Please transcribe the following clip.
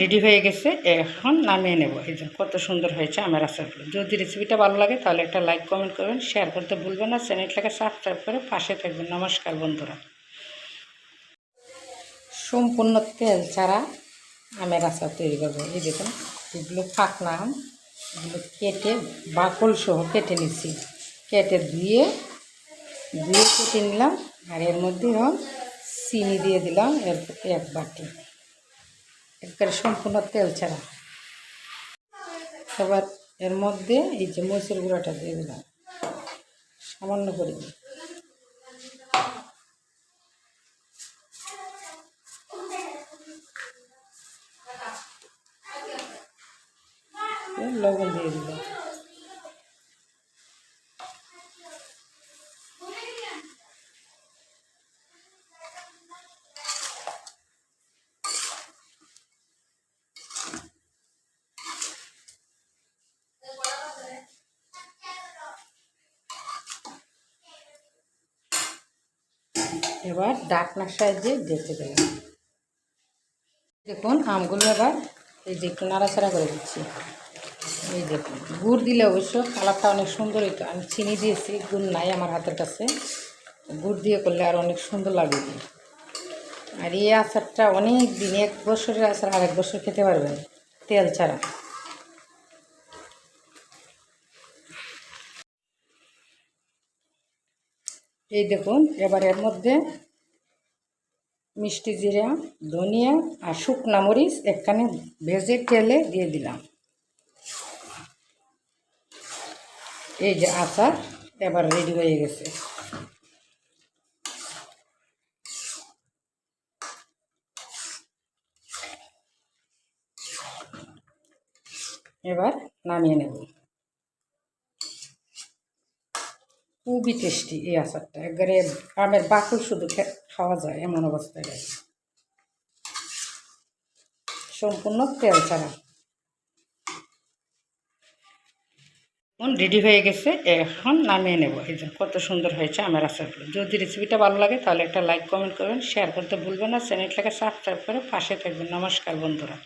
Ready হয়ে গেছে, এখন নামিয়ে নেব। এই যে কত সুন্দর হয়েছে আমার আচারগুলো যদি রেসিপিটা ভালো লাগে তাহলে একটা লাইক কমেন্ট করবেন শেয়ার করতে ভুলবেন না। চ্যানেলটাকে সাবস্ক্রাইব করে পাশে থাকবেন। নমস্কার বন্ধুরা। সম্পূর্ণ তেল ছাড়া আমের আচার তৈরি করব। এই দেখুন, এগুলো পাকনা আম এগুলো কেটে বাকল সহ কেটে নিচ্ছি। কেটে ধুয়ে ধুয়ে কেটে নিলাম। আর এর মধ্যে চিনি দিয়ে দিলাম, এর এক বাটি। একবারে সম্পূর্ণ তেল ছাড়া। এবার এর মধ্যে এই যে মসুর গুঁড়াটা দিয়ে দিলাম। সামান্য করে দিই। লবণ দিয়ে দিলাম। এবার ডাকনার সাহায্যে দেখে দিলাম দেখুন, আমগুলো এবার এই যে একটু নাড়াচাড়া করে দিচ্ছি। এই দেখুন, গুড় দিলে অবশ্য কালারটা অনেক সুন্দর হইতো আমি চিনি দিয়েছি, গুড় নাই আমার হাতের কাছে। গুড় দিয়ে করলে আর অনেক সুন্দর লাগবে আর এই আচারটা অনেক দিন, এক বছরের আচার আর এক বছর খেতে পারবেন, তেল ছাড়া। এই দেখুন, এবার এর মধ্যে মিষ্টি জিরা, ধনিয়া আর শুকনা মরিচ একখানে ভেজে তেলে দিয়ে দিলাম। এই যে আচার এবার রেডি হয়ে গেছে। এবার নামিয়ে নেব। খুবই টেস্টি এই আচারটা। একবারে আমের বাকুল শুধু খাওয়া যায় এমন অবস্থায় রয়েছে সম্পূর্ণ তেল ছাড়া। রেডি হয়ে গেছে, এখন নামিয়ে নেব। এই যে কত সুন্দর হয়েছে আমার আচারগুলো। যদি রেসিপিটা ভালো লাগে তাহলে একটা লাইক কমেন্ট করবেন শেয়ার করতে ভুলবেন না। চ্যানেলটাকে সাবস্ক্রাইব করে পাশে থাকবেন। নমস্কার বন্ধুরা।